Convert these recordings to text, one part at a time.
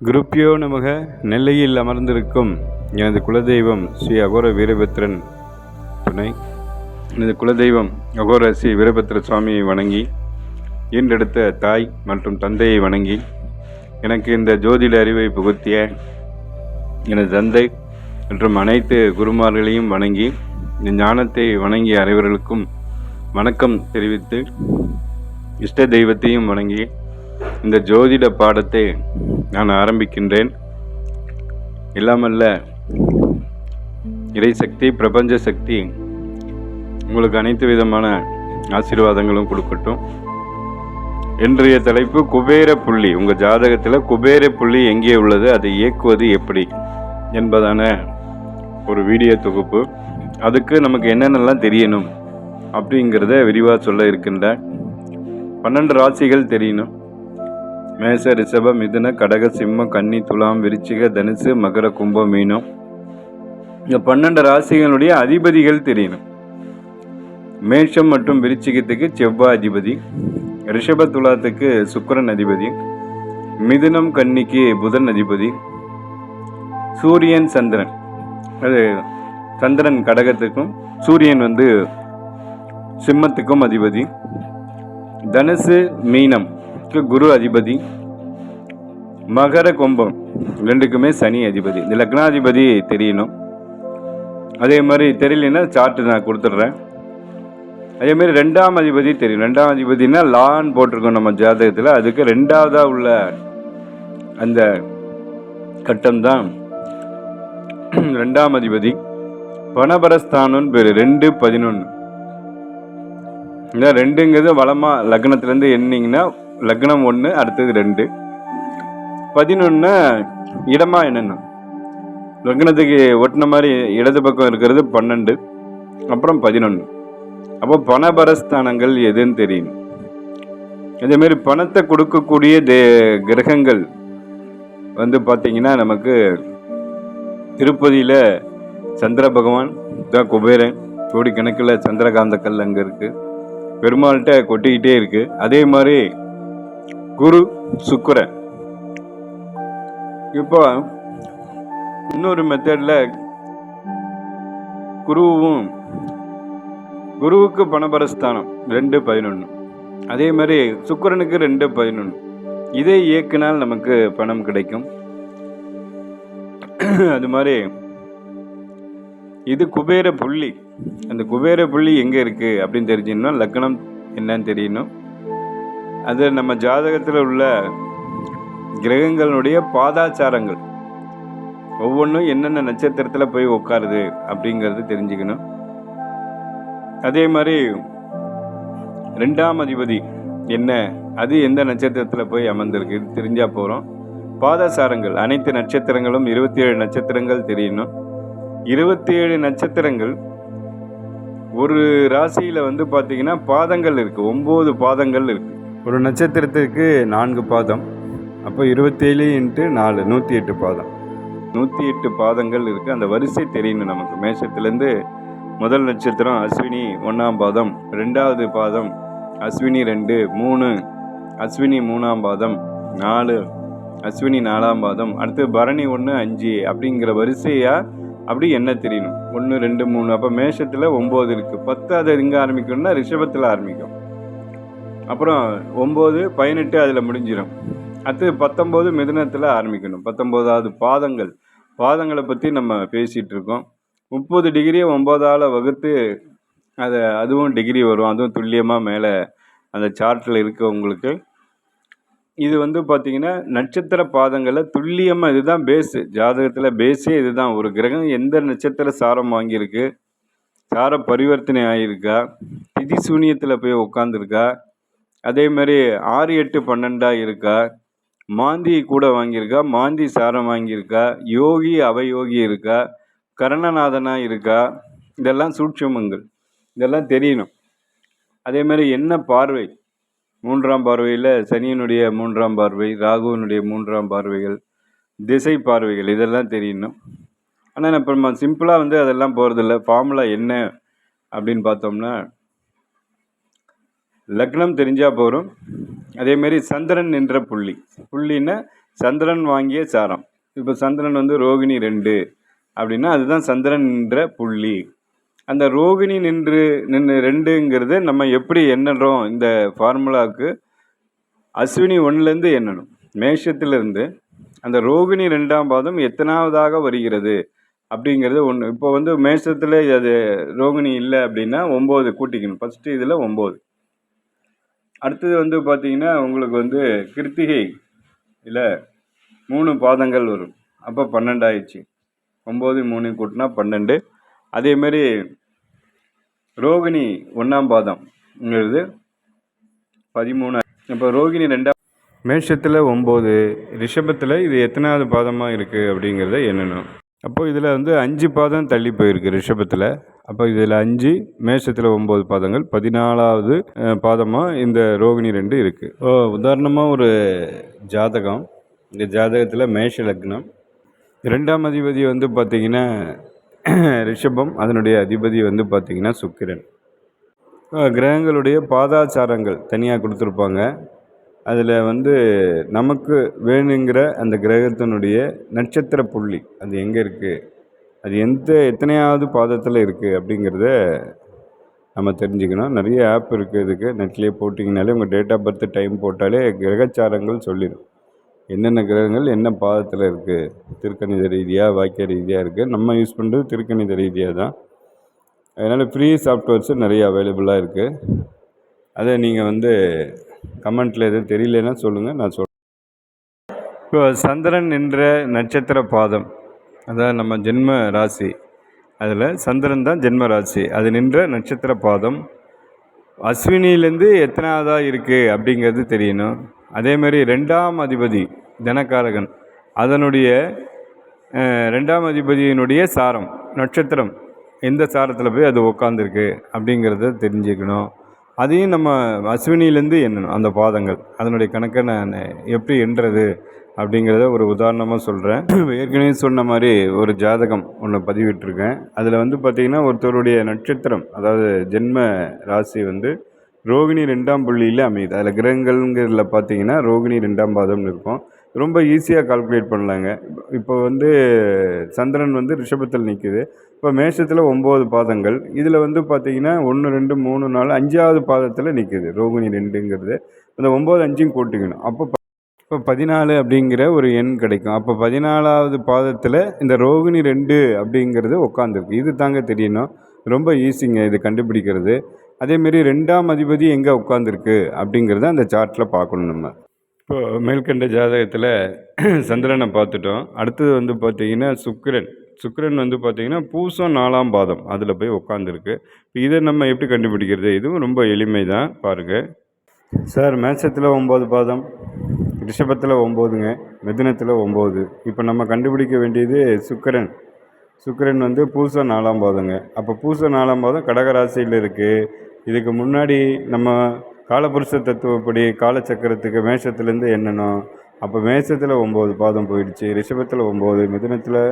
குருப்பியோ நமக நெல்லையில் அமர்ந்திருக்கும் எனது குலதெய்வம் ஸ்ரீ அகோர வீரபத்ரன் துணை. எனது குலதெய்வம் அகோர ஸ்ரீ வீரபத்ர சுவாமியை வணங்கி ஈன்றெடுத்த தாய் மற்றும் தந்தையை வணங்கி எனக்கு இந்த ஜோதிட அறிவை புகுத்திய எனது தந்தை மற்றும் அனைத்து குருமார்களையும் வணங்கி இந்த ஞானத்தை வணங்கிய அனைவர்களுக்கும் வணக்கம் தெரிவித்து இஷ்ட தெய்வத்தையும் வணங்கி இந்த ஜோதிட பாடத்தை நான் ஆரம்பிக்கின்றேன். இல்லாமல்ல இறைசக்தி பிரபஞ்ச சக்தி உங்களுக்கு அனைத்து விதமான ஆசீர்வாதங்களும் கொடுக்கட்டும். இன்றைய தலைப்பு குபேர புள்ளி. உங்கள் ஜாதகத்தில் குபேர புள்ளி எங்கே உள்ளது அதை இயக்குவது எப்படி என்பதான ஒரு வீடியோ தொகுப்பு. அதுக்கு நமக்கு என்னென்னலாம் தெரியணும் அப்படிங்கிறத விரிவாக சொல்ல இருக்கின்ற பன்னெண்டு ராசிகள் தெரியணும் மேச ரிஷப மிதுன கடக சிம்ம கன்னி துலாம் விருச்சிக தனுசு மகர கும்பம் மீனம். இந்த பன்னெண்டு ராசிகளுடைய அதிபதிகள் தெரியணும் மேஷம் மற்றும் விருச்சிகத்துக்கு செவ்வாய் அதிபதி ரிஷப துலாத்துக்கு சுக்கரன் அதிபதி மிதுனம் கன்னிக்கு புதன் அதிபதி சூரியன் சந்திரன். அது சந்திரன் கடகத்துக்கும் சூரியன் வந்து சிம்மத்துக்கும் அதிபதி. தனுசு மீனம்க்கு குரு அதிபதி மகர கும்பம் ரெண்டுக்குமே சனி அதிபதி. இந்த லக்னாதிபதி தெரியணும். அதே மாதிரி தெரியலன்னா சார்ட்டு நான் கொடுத்துட்றேன். அதே மாதிரி ரெண்டாம் அதிபதி தெரியும். ரெண்டாம் அதிபதினா லான் போட்டிருக்கோம் நம்ம ஜாதகத்தில். அதுக்கு ரெண்டாவதாக உள்ள அந்த கட்டம் தான் ரெண்டாம் அதிபதி. பணபரஸ்தானம்னு பேர் ரெண்டு பதினொன்று இந்த ரெண்டுங்கிறது வளமாக லக்னத்துலேருந்து எண்ணிங்கன்னா லக்னம் ஒன்று அடுத்தது ரெண்டு. பதினொன்று இடமா என்னென்ன? லக்னத்துக்கு ஒட்டின மாதிரி இடது பக்கம் இருக்கிறது பன்னெண்டு அப்புறம் பதினொன்று அப்போ பணபரஸ்தானங்கள் எதுன்னு தெரியும். அதேமாரி பணத்தை கொடுக்கக்கூடிய தே கிரகங்கள் வந்து பார்த்திங்கன்னா நமக்கு திருப்பதியில் சந்திர பகவான் தான் குபேரன் கோடிக்கணக்கில் சந்திரகாந்த கல் அங்கே இருக்குது பெருமாள்கிட்ட கொட்டிக்கிட்டே இருக்குது அதே மாதிரி குரு சுக்கரன். இப்போ இன்னொரு மெத்தடில் குருவும் குருவுக்கு பணபரஸ்தானம் ரெண்டு பதினொன்று அதே மாதிரி சுக்கரனுக்கு ரெண்டு பதினொன்று இதை இயக்கினால் நமக்கு பணம் கிடைக்கும். அது மாதிரி இது குபேர புள்ளி. அந்த குபேர புள்ளி எங்கே இருக்குது அப்படின்னு தெரிஞ்சுன்னா லக்னம் என்னன்னு தெரியணும். அது நம்ம ஜாதகத்தில் உள்ள கிரகங்களுடைய பாதாச்சாரங்கள். ஒவ்வொன்றும் என்னென்ன நட்சத்திரத்தில் போய் உட்காருது அப்படிங்கிறது தெரிஞ்சுக்கணும். அதே மாதிரி ரெண்டாம் அதிபதி என்ன அது எந்த நட்சத்திரத்தில் போய் அமர்ந்திருக்கு இது தெரிஞ்சால் போகிறோம் பாதாசாரங்கள் அனைத்து நட்சத்திரங்களும் இருபத்தி ஏழு நட்சத்திரங்கள் தெரியணும் இருபத்தி ஏழு நட்சத்திரங்கள் ஒரு ராசியில் வந்து பார்த்திங்கன்னா பாதங்கள் இருக்குது ஒம்பது பாதங்கள் இருக்குது ஒரு நட்சத்திரத்துக்கு நான்கு பாதம் அப்போ இருபத்தேழு இன்ட்டு நாலு நூற்றி எட்டு பாதம். நூற்றி எட்டு பாதங்கள் இருக்குது அந்த வரிசை தெரியணும் நமக்கு. மேஷத்துலேருந்து முதல் நட்சத்திரம் அஸ்வினி ஒன்றாம் பாதம் ரெண்டாவது பாதம் அஸ்வினி ரெண்டு மூணு அஸ்வினி மூணாம் பாதம் நாலு அஸ்வினி நாலாம் பாதம் அடுத்து பரணி ஒன்று அஞ்சு அப்படிங்கிற வரிசையாக அப்படி என்ன தெரியணும்? ஒன்று ரெண்டு மூணு. அப்போ மேஷத்தில் ஒம்பது இருக்குது பத்து அது எங்கே ஆரம்பிக்கணும்னா ரிஷபத்தில் ஆரம்பிக்கும். அப்புறம் ஒம்பது பதினெட்டு அதில் முடிஞ்சிடும் அடுத்து பத்தொம்போது மிதனத்தில் ஆரம்பிக்கணும். பத்தொம்போதாவது பாதங்கள். பாதங்களை பற்றி நம்ம பேசிகிட்டு இருக்கோம். முப்பது டிகிரியை ஒம்போதால் வகுத்து அதை அதுவும் டிகிரி வரும். அதுவும் துல்லியமாக மேலே அந்த சார்ட்டில் இருக்கவங்களுக்கு இது வந்து பார்த்திங்கன்னா நட்சத்திர பாதங்களை துல்லியமாக இதுதான் பேஸு ஜாதகத்தில் பேஸே இதுதான். ஒரு கிரகம் எந்த நட்சத்திர சாரம் வாங்கியிருக்கு? சார பரிவர்த்தனை ஆகியிருக்கா திதி சூனியத்தில் போய் உட்காந்துருக்கா அதே மாதிரி ஆறு எட்டு பன்னெண்டாக இருக்கா மாந்தி கூட வாங்கியிருக்கா மாந்தி சாரம் வாங்கியிருக்கா யோகி அவயோகி இருக்கா கரணநாதனாக இருக்கா இதெல்லாம் சூட்சமங்கள். இதெல்லாம் தெரியணும். அதே மாதிரி என்ன பார்வை? மூன்றாம் பார்வையில் சனியனுடைய மூன்றாம் பார்வை ராகுவனுடைய மூன்றாம் பார்வைகள் திசை பார்வைகள் இதெல்லாம் தெரியணும். ஆனால் இப்போ நம்ம சிம்பிளாக வந்து அதெல்லாம் போகிறதில்ல ஃபார்முலா என்ன அப்படின்னு பார்த்தோம்னா லக்னம் தெரிஞ்சால் போகிறோம் அதேமாரி சந்திரன் என்ற புள்ளி. புள்ளின்னா சந்திரன் வாங்கிய சாரம். இப்போ சந்திரன் வந்து ரோகிணி ரெண்டு. அப்படின்னா அதுதான் சந்திரன் நின்ற புள்ளி. அந்த ரோகிணி நின்று நின்று ரெண்டுங்கிறது நம்ம எப்படி எண்ணுறோம்? இந்த ஃபார்முலாவுக்கு அஸ்வினி ஒன்றுலேருந்து எண்ணணும். மேஷத்திலிருந்து அந்த ரோகிணி ரெண்டாம் பாதம் எத்தனாவதாக வருகிறது? அப்படிங்கிறது ஒன்று இப்போ வந்து மேஷத்தில் அது ரோகிணி இல்லை அப்படின்னா ஒம்பது கூட்டிக்கணும். ஃபஸ்ட்டு இதில் ஒம்பது. அடுத்தது வந்து பார்த்தீங்கன்னா உங்களுக்கு வந்து கிருத்திகை இல்லை மூணு பாதங்கள் வரும். அப்போ பன்னெண்டாயிடுச்சு ஒம்பது மூணு கூட்டினா பன்னெண்டு. அதேமாரி ரோகிணி ஒன்றாம் பாதம்ங்கிறது பதிமூணு இப்போ ரோகிணி ரெண்டாம் மேஷத்தில் ஒம்பது ரிஷபத்தில் இது எத்தனாவது பாதமாக இருக்குது அப்படிங்கிறத எண்ணணும் அப்போது இதில் வந்து அஞ்சு பாதம் தள்ளி போயிருக்கு ரிஷபத்தில். அப்போ இதில் அஞ்சு மேஷத்தில் ஒம்பது பாதங்கள். பதினாலாவது பாதமாக இந்த ரோகிணி ரெண்டு இருக்குது ஓ உதாரணமாக ஒரு ஜாதகம். இந்த ஜாதகத்தில் மேஷ லக்னம். ரெண்டாம் அதிபதி வந்து பார்த்திங்கன்னா ரிஷபம். அதனுடைய அதிபதி வந்து பார்த்திங்கன்னா சுக்கிரன். கிரகங்களுடைய பாதாச்சாரங்கள் தனியாக கொடுத்துருப்பாங்க. அதில் வந்து நமக்கு வேணுங்கிற அந்த கிரகத்தினுடைய நட்சத்திர புள்ளி அது எங்கே இருக்குது அது எந்த எத்தனையாவது பாதத்தில் இருக்குது அப்படிங்கிறத நம்ம தெரிஞ்சுக்கணும். நிறைய ஆப் இருக்குது இதுக்கு. நெட்லேயே போட்டிங்கனாலே உங்கள் டேட் ஆஃப் பர்த் டைம் போட்டாலே கிரகச்சாரங்கள் சொல்லிடும். என்னென்ன கிரகங்கள் என்ன பாதத்தில் இருக்குது திருக்கணித ரீதியாக வாக்கிய ரீதியாக இருக்குது நம்ம யூஸ் பண்ணுறது திருக்கணித ரீதியாக தான். அதனால் ஃப்ரீ சாஃப்ட்வேர்ஸு நிறைய அவைலபிளாக இருக்குது அதை நீங்கள் வந்து கமெண்ட்டில் எதுவும் தெரியலன்னா சொல்லுங்கள் நான் சொல்கிறேன் இப்போ சந்திரன் என்ற நட்சத்திர பாதம். அதான் நம்ம ஜென்ம ராசி அதில் சந்திரன் தான் ஜென்ம ராசி. அது நின்ற நட்சத்திர பாதம். அஸ்வினிலேருந்து எத்தனாவதாக இருக்குது அப்படிங்கிறது தெரியணும். அதேமாரி ரெண்டாம் அதிபதி தனகாரகன் அதனுடைய ரெண்டாம் அதிபதியினுடைய சாரம் நட்சத்திரம். எந்த சாரத்தில் போய் அது உட்காந்துருக்கு அப்படிங்கிறத தெரிஞ்சுக்கணும். அதையும் நம்ம அஸ்வினிலேருந்து எண்ணணும் அந்த பாதங்கள். அதனுடைய கணக்கை நான் எப்படி எண்ணுறது அப்படிங்கிறத ஒரு உதாரணமாக சொல்கிறேன் ஏற்கனவே சொன்ன மாதிரி ஒரு ஜாதகம் ஒன்று பதிவிட்டிருக்கேன். அதில் வந்து பார்த்திங்கன்னா ஒருத்தருடைய நட்சத்திரம் அதாவது ஜென்ம ராசி வந்து ரோகிணி ரெண்டாம் புள்ளியில் அமையுது. அதில் கிரகங்கள்ங்கிறதுல பார்த்தீங்கன்னா ரோகிணி ரெண்டாம் பாதம்னு இருக்கும். ரொம்ப ஈஸியாக கால்குலேட் பண்ணலாங்க. இப்போ வந்து சந்திரன் வந்து ரிஷபத்தில் நிற்குது இப்போ மேஷத்தில் ஒம்பது பாதங்கள். இதில் வந்து பார்த்தீங்கன்னா ஒன்று ரெண்டு மூணு நாலு அஞ்சாவது பாதத்தில் நிற்குது ரோகிணி ரெண்டுங்கிறது. அந்த ஒம்பது அஞ்சையும் கூட்டிக்கணும். அப்போ இப்போ பதினாலு அப்படிங்கிற ஒரு எண் கிடைக்கும். அப்போ பதினாலாவது பாதத்தில் இந்த ரோகிணி ரெண்டு அப்படிங்கிறது உட்காந்துருக்கு இது தாங்க தெரியணும். ரொம்ப ஈஸிங்க இது கண்டுபிடிக்கிறது. அதேமாரி ரெண்டாம் அதிபதி எங்கே உட்காந்துருக்கு அப்படிங்கிறத அந்த சார்ட்டில் பார்க்கணும் நம்ம. இப்போ மேல்கண்ட ஜாதகத்தில் சந்திரனை பார்த்துட்டோம். அடுத்தது வந்து பார்த்தீங்கன்னா சுக்கிரன். சுக்கிரன் வந்து பார்த்திங்கன்னா பூசம் நாலாம் பாதம் அதில் போய் உட்காந்துருக்கு இதை நம்ம எப்படி கண்டுபிடிக்கிறது? இதுவும் ரொம்ப எளிமை தான் பாருங்கள் சார் மேட்சத்தில் ஒம்பது பாதம். ரிஷபத்தில் ஒம்போதுங்க மிதுனத்தில் ஒம்பது. இப்போ நம்ம கண்டுபிடிக்க வேண்டியது சுக்கரன். சுக்கரன் வந்து பூசம் நாலாம் பாதங்க. அப்போ பூசம் நாலாம் பாதம் கடகராசியில் இருக்குது இதுக்கு முன்னாடி நம்ம காலபுருஷ தத்துவப்படி காலச்சக்கரத்துக்கு மேஷத்துலேருந்து எண்ணணும். அப்போ மேஷத்தில் ஒம்பது பாதம் போயிடுச்சு ரிஷபத்தில் ஒம்பது மிதுனத்தில்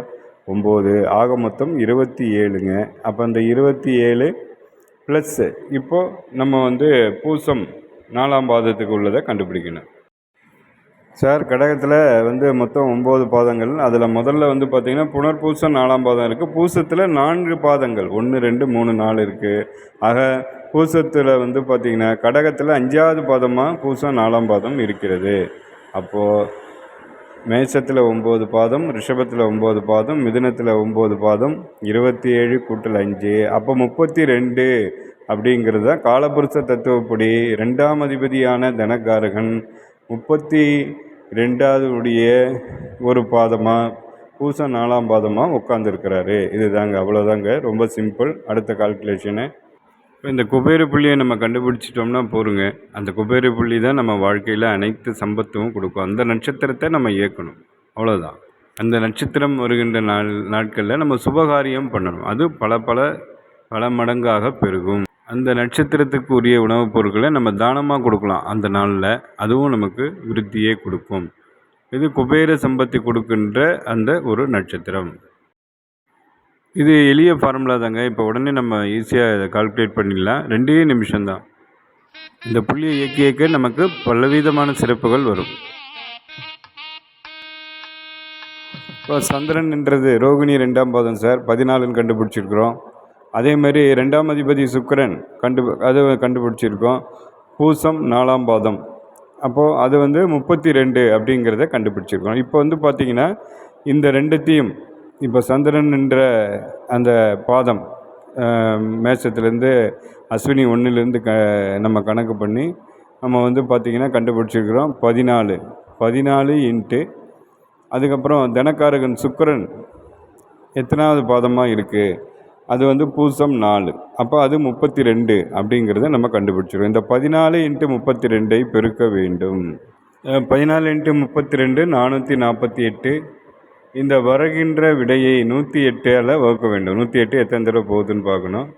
ஒம்பது. ஆக மொத்தம் இருபத்தி ஏழுங்க. அப்போ அந்த இருபத்தி ஏழு ப்ளஸ்ஸு இப்போது நம்ம வந்து பூசம் நாலாம் பாதத்துக்கு உள்ளதை கண்டுபிடிக்கணும். சார் கடகத்தில் வந்து மொத்தம் ஒம்பது பாதங்கள். அதில் முதல்ல வந்து பார்த்திங்கன்னா புனர்பூசம் நாலாம் பாதம் இருக்குது பூசத்தில் நான்கு பாதங்கள். ஒன்று ரெண்டு மூணு நாலு இருக்குது ஆக பூசத்தில் வந்து பார்த்திங்கன்னா கடகத்தில் அஞ்சாவது பாதமாக பூசம் நாலாம் பாதம் இருக்கிறது. அப்போது மேஷத்தில் ஒம்பது பாதம் ரிஷபத்தில் ஒம்பது பாதம் மிதுனத்தில் ஒம்பது பாதம் இருபத்தி ஏழு கூட்டல் அஞ்சு. அப்போ முப்பத்தி ரெண்டு அப்படிங்கிறது தான் காலபுருஷ தத்துவப்படி ரெண்டாம் அதிபதியான தனகாரகன் முப்பத்தி ரெண்டாவது உடைய ஒரு பாதமாக பூசம் நாலாம் பாதமாக உட்காந்துருக்கிறாரு இதுதாங்க அவ்வளோதாங்க ரொம்ப சிம்பிள். அடுத்த கால்குலேஷனு. இப்போ இந்த குபேர புள்ளியை நம்ம கண்டுபிடிச்சிட்டோம்னா போருங்க. அந்த குபேர புள்ளி தான் நம்ம வாழ்க்கையில் அனைத்து சம்பத்தும் கொடுக்கும். அந்த நட்சத்திரத்தை நம்ம இயக்கணும். அவ்வளோதான் அந்த நட்சத்திரம் வருகின்ற நாள் நாட்களில் நம்ம சுபகாரியம் பண்ணணும். அது பல பல பல மடங்காக பெருகும். அந்த நட்சத்திரத்துக்கு உரிய உணவுப் பொருட்களை நம்ம தானமாக கொடுக்கலாம் அந்த நாளில். அதுவும் நமக்கு விருத்தியே கொடுக்கும். இது குபேர சம்பத்தி கொடுக்கின்ற அந்த ஒரு நட்சத்திரம். இது எளிய ஃபார்முலா தாங்க. இப்போ உடனே நம்ம ஈஸியாக இதை கால்குலேட் பண்ணிடலாம். ரெண்டே நிமிஷம்தான் இந்த புள்ளியை இயக்கி இயக்க நமக்கு பலவிதமான சிறப்புகள் வரும். இப்போ சந்திரன்ன்றது ரோகிணி ரெண்டாம் பாதம் சார். பதினாலுன்னு கண்டுபிடிச்சிருக்கிறோம். அதே மாதிரி ரெண்டாம் அதிபதி சுக்கரன் கண்டு அது கண்டுபிடிச்சிருக்கோம். பூசம் நாலாம் பாதம். அப்போது அது வந்து முப்பத்தி ரெண்டு அப்படிங்கிறத கண்டுபிடிச்சிருக்கோம். இப்போ வந்து பார்த்திங்கன்னா இந்த ரெண்டுத்தையும் இப்போ சந்திரன் என்ற அந்த பாதம் ஆஹ், மேஷத்துலேருந்து அஸ்வினி ஒன்றுலேருந்து க நம்ம கணக்கு பண்ணி நம்ம வந்து பார்த்திங்கன்னா கண்டுபிடிச்சிருக்கிறோம். பதினாலு. பதினாலு இன்ட்டு அதுக்கப்புறம் தனக்காரகன் சுக்கரன் எத்தனாவது பாதமாக இருக்குது அது வந்து பூசம் நாலு. அப்போ அது முப்பத்தி ரெண்டு அப்படிங்கிறத நம்ம கண்டுபிடிச்சிருவோம். இந்த பதினாலு இன்ட்டு முப்பத்தி ரெண்டை பெருக்க வேண்டும். பதினாலு இன்ட்டு முப்பத்தி ரெண்டு நானூற்றி நாற்பத்தி எட்டு இந்த வருகின்ற விடையை நூற்றி எட்டால் வகுக்க வேண்டும். நூற்றி எட்டு எத்தனை தடவை போகுதுன்னு பார்க்கணும்.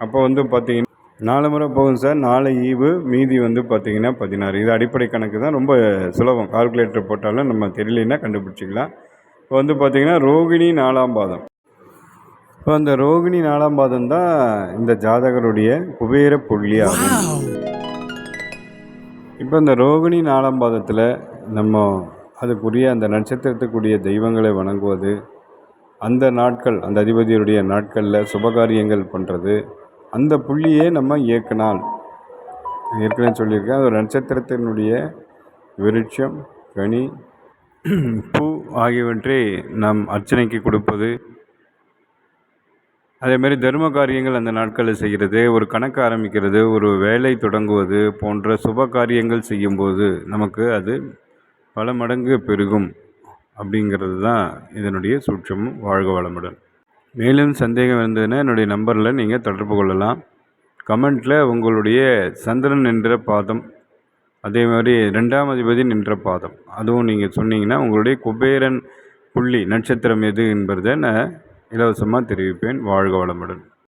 அப்போ வந்து பார்த்தீங்கன்னா நாலு முறை போகும் சார். நாலு ஈவு மீதி வந்து பார்த்தீங்கன்னா பதினாறு. இது அடிப்படை கணக்கு தான். ரொம்ப சுலபம். கால்குலேட்டர் போட்டாலும் நம்ம தெரியலன்னா கண்டுபிடிச்சிக்கலாம். இப்போ வந்து பார்த்தீங்கன்னா ரோகிணி நாலாம் பாதம். இப்போ அந்த ரோகிணி நாலாம் பாதம் தான் இந்த ஜாதகருடைய குபேர புள்ளி ஆகும். இப்போ இந்த ரோகிணி நாலாம் பாதத்தில் நம்ம அதுக்குரிய அந்த நட்சத்திரத்துக்குரிய தெய்வங்களை வணங்குவது அந்த நாட்கள் அந்த அதிபதியுடைய நாட்களில் சுபகாரியங்கள் பண்ணுறது அந்த புள்ளியே நம்ம இயக்கினால். ஏற்கனவே சொல்லியிருக்கேன் அது ஒரு நட்சத்திரத்தினுடைய விருட்சம் கனி பூ ஆகியவற்றை நாம் அர்ச்சனைக்கு கொடுப்பது அதே மாதிரி தர்ம காரியங்கள் அந்த நாட்களில் செய்கிறது ஒரு கணக்கு ஆரம்பிக்கிறது ஒரு வேலை தொடங்குவது போன்ற சுப காரியங்கள் செய்யும்போது நமக்கு அது பல மடங்கு பெருகும் அப்படிங்கிறது தான் இதனுடைய சூட்சமும் வாழ்க வளமுடன். மேலும் சந்தேகம் இருந்ததுன்னா என்னுடைய நம்பரில் நீங்கள் தொடர்பு கொள்ளலாம். கமெண்ட்டில் உங்களுடைய சந்திரன் என்ற பாதம் அதே மாதிரி ரெண்டாம் அதிபதி நின்ற பாதம் அதுவும் நீங்கள் சொன்னீங்கன்னா உங்களுடைய குபேரன் புள்ளி நட்சத்திரம் எது என்பதை நான் இலவசமாக தெரிவிப்பேன். வாழ்க வளமுடன்.